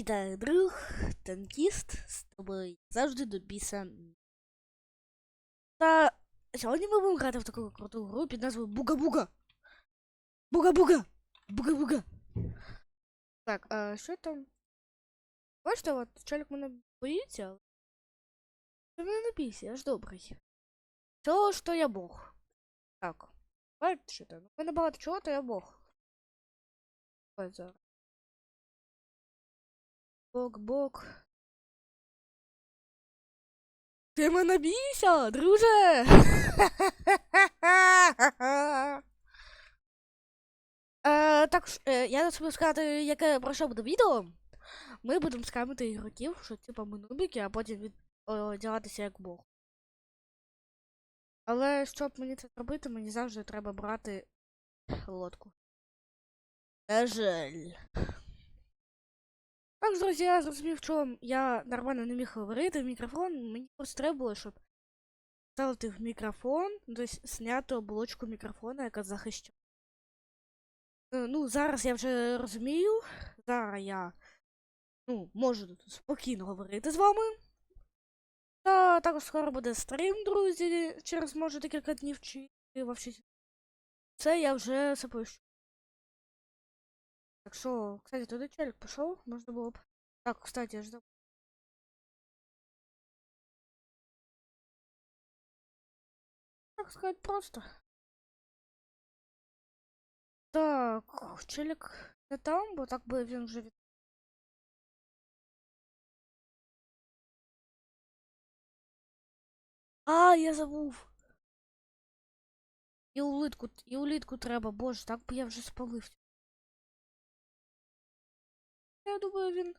Вітаю, друг, танкіст, з тобою завжди до біса. Та сьогодні ми будемо грати в таку круту гру під назвою Буга-Буга. Буга-Буга! Буга-Буга! Так, а що там? Бачите, от челік мене боїться, але. Ти мене не бійся, я ж добрий. Того, що я Бог. Так. Бачите, ну, в мене багато чого, то я Бог. Ось зараз. Бок, бок. Ти мене бійся, друже. Е, також е, я не собі сказати, яке про що буде відео. Ми будемо скамити ігроків, що типа ми нубіки, а потім від... одягатися як Бог. Але щоб мені це зробити, мені завжди треба брати лодку. На жаль. Так, друзі, я зрозумів, що я нормально не міг говорити в мікрофон. Мені просто треба було, щоб ставити в мікрофон, тобто зняти оболочку мікрофона, яка захищає. Е, Ну, зараз я вже розумію. Зараз я ну, можу спокійно говорити з вами. Та також скоро буде стрім, друзі, через може декілька днів чи вообще. Це я вже запущу. Так що, кстати, туди челик пішов, можна було б. Так, кстати, я ж забув. Так сказать просто. Так, челик не там, бо так би він вже від. А, я забув. І улитку, і улитку треба, боже, так би я вже спалив. Я думаю, він.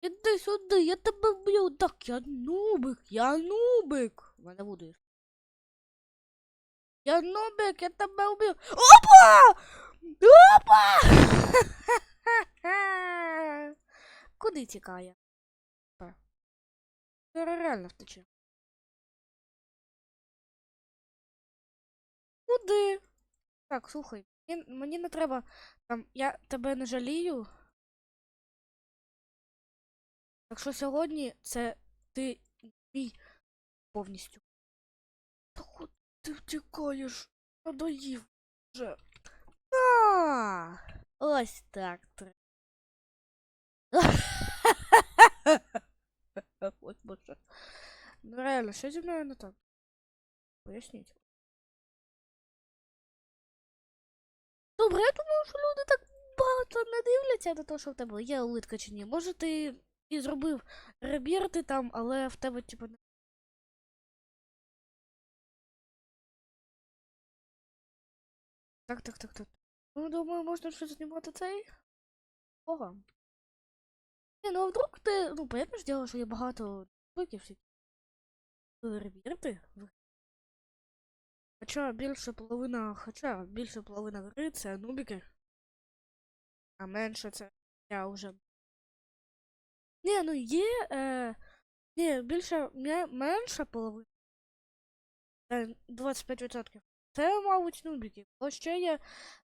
Іди сюди, я тебе вб'ю. Так, я нубик, я нубик. Мене будеш. Я нубик, я тебе вб'ю. Опа! Опа! Куди тікає? Зараз реально втече. Куди? Так, слухай, мені, мені не треба. Там, я тебе не жалію. Так що сьогодні це ти мій повністю. Та куди ти втікаєш? Надоїв вже. А, ось так. тре- Ой, боже. Ну реально, що зі мною не так? Добре, я думаю, що люди так багато не дивляться на те, що в тебе є улитка чи ні. Може ти і зробив ребірти там, але в тебе, типу, не. Так, так, так, так. Ну, думаю, можна щось знімати цей. Ого. Ні, ну а вдруг ти. Ну, понятно ж діло, що є багато виків всіх. Ребірти. Хоча більше половина. Хоча більше половина гри це нубіки. А менше це я вже. Ні, ну є. Е... Ні, більше ме- менша половина. Е, 25%. Це, мабуть, нубіки. Бо ще є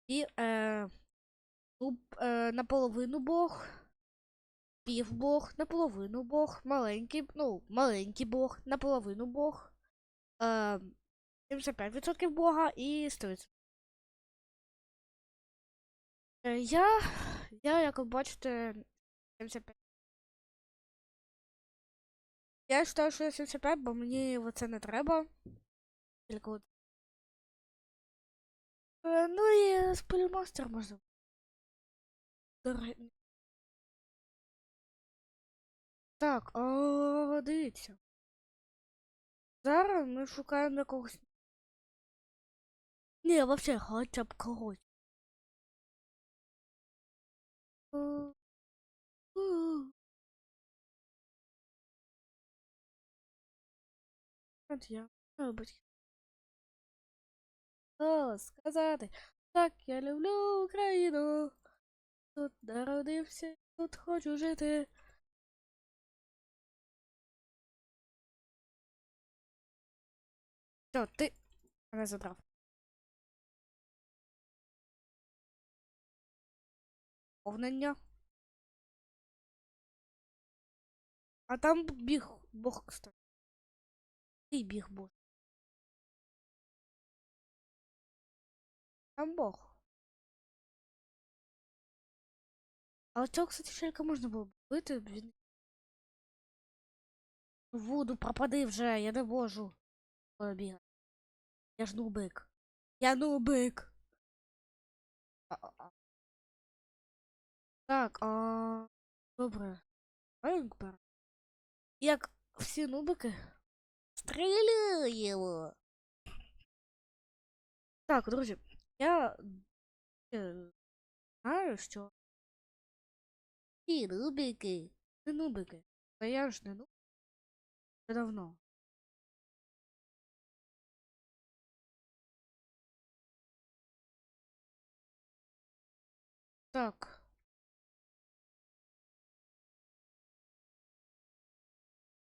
і е, е, наполовину бог, півбог, наполовину бог, маленький, ну, маленький бог, наполовину бог, е, 75% бога і 100%. Е, я, я, як ви бачите, 75. Я вважаю, що я 75, бо мені оце не треба. Тільки от. Е, ну і спільмастер можна. Так, о, дивіться. Зараз ми шукаємо якогось. Ні, вообще, хоча б когось. От я. Мабуть. Що сказати? Так, я люблю Україну. Тут народився, тут хочу жити. Все, ти мене задрав. Повнення. А там біг Бог, кстати. І біг Бог. Там Бог. Але цього, кстати, шелька можна було б бити, він. Вуду, пропади вже, я не можу. Бігати. Я ж нубик. Я нубик. А, а, а. Так, а. Добре. Як всі нубики. Стріляємо. Так, друзі, я е, знаю, що ці нубики, не нубики. Та я ж не нубик. Це давно. Так.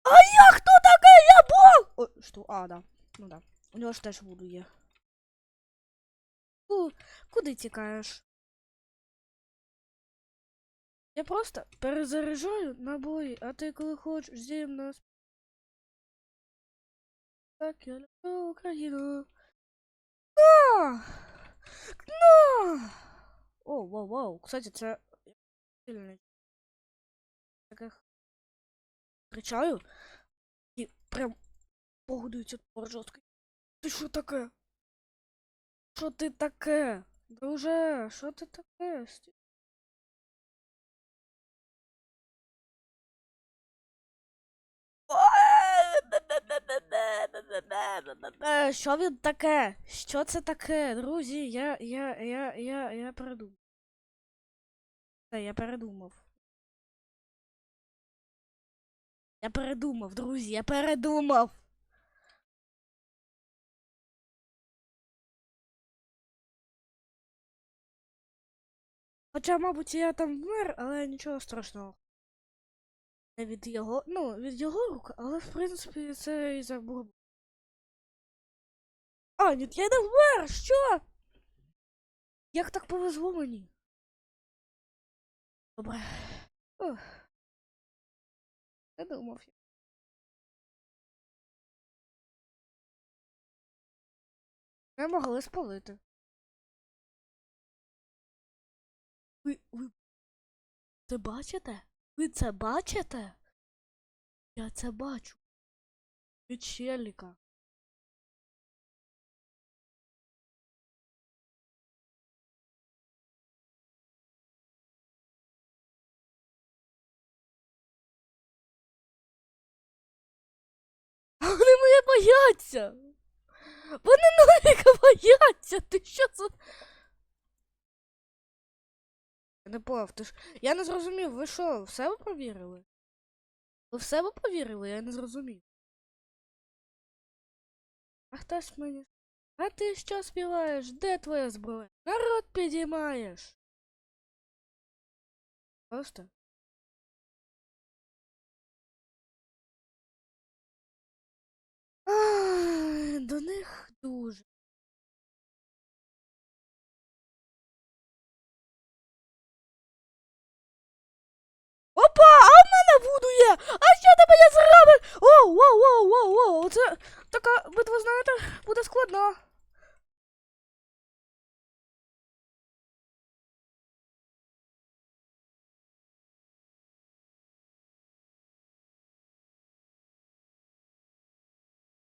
А я хто такий? Я Бог! О, що? А, да. Ну да. У нього ж теж вуду є. Ку, куди тікаєш? Я просто перезаряджаю набої, а ти коли хочеш зі сп- Так, я люблю Україну. На! На! О, вау, вау. Кстати, це сильний. Таких кричаю і прям погодуються твор жорсткий. Ти що таке? Що ти таке? Друже, що ти таке? Що він таке? Що це таке? Друзі, я, я, я, я, я передумав. Я передумав. Я передумав, друзі, я передумав. Хоча, мабуть, я там вмер, але нічого страшного. Не від його, ну, від його рук, але в принципі це і за Бог. А, ні, я не вмер! Що? Як так повезло мені? Добре. Ох. Не думав я. Не могли спалити. Ви, ви це бачите? Ви це бачите? Я це бачу. Від челіка. Вони мене бояться. Вони Новіка бояться. Ти що за. Я не поняв, ж. Я не зрозумів, ви що, в себе повірили? Ви в себе повірили? Я не зрозумів. А хтось мені. А ти що співаєш? Де твоя зброя? Народ підіймаєш. Просто. Ай, до них дуже. Опа, а в мене вуду є! А що ти мені зробиш? Оу, воу, воу, воу, воу, це така битва, знаєте, буде складна.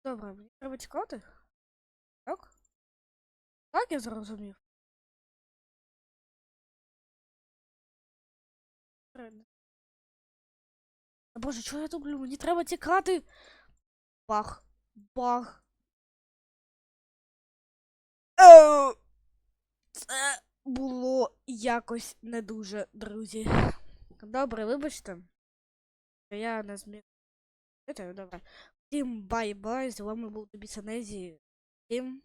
Добре, мені треба тікати. Так? Так я зрозумів. Правильно. Боже, чого я роблю? Мені треба тікати. Бах. Бах. Це було якось не дуже, друзі. Добре, вибачте. Я не зміг. Це добре. Всім бай-бай. З вами був Тобі Санезі. Всім